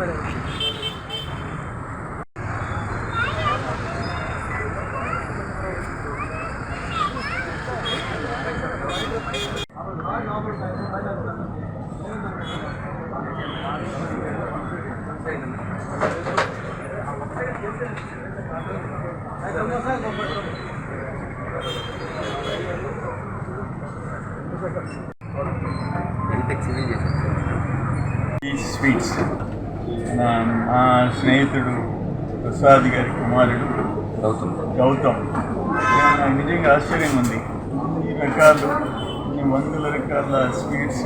böyle bir şey. These sweets. మా స్నేహితుడు ప్రసాద్ గారి కుమారుడు గౌతమ్. గౌతమ్. నాకు నిజంగా ఆశ్చర్యం ఉంది. ఈ రకాలు ఈ వందల రకాల స్వీట్స్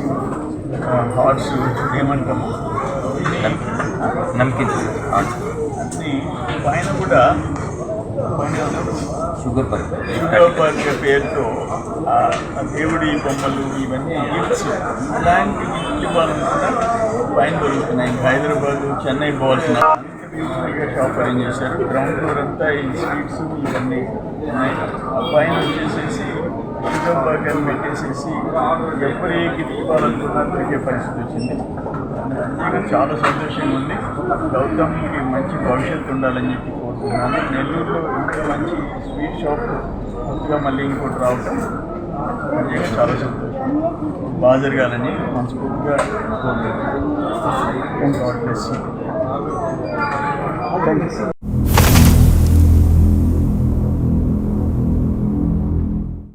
హాట్స్ ఏమంటాము? నమ్కిన్స్ అన్ని పైన కూడా షుగర్ పర్ శుభ్రపరిచే పేరుతో దేవుడి బొమ్మలు ఇవన్నీ గిఫ్ట్స్ అలాంటి గిఫ్ట్ ఇవ్వాలని కూడా పైన దొరుకుతున్నాయి. హైదరాబాద్ చెన్నై పోవాల్సిన షాప్ అరేంజ్ చేశారు. గ్రౌండ్ ఫ్లోర్ అంతా ఈ స్వీట్స్ ఇవన్నీ ఉన్నాయి. ఆ పైన వచ్చేసేసి చికెన్ బర్గర్ పెట్టేసేసి ఎవరు ఏ గిఫ్ట్ ఇవ్వాలనుకున్నా దొరికే పరిస్థితి వచ్చింది. ఇంకా చాలా సంతోషంగా ఉంది. గౌతమ్కి మంచి భవిష్యత్తు ఉండాలని చెప్పి కోరుతున్నాను. నెల్లూరులో ఇంకా మంచి స్వీట్ షాప్ కొత్తగా మళ్ళీ ఇంకోటి రావటం చాలా సంతోషం. బాగా జరగాలని మనస్ఫూర్తిగా and God bless you. Thank you.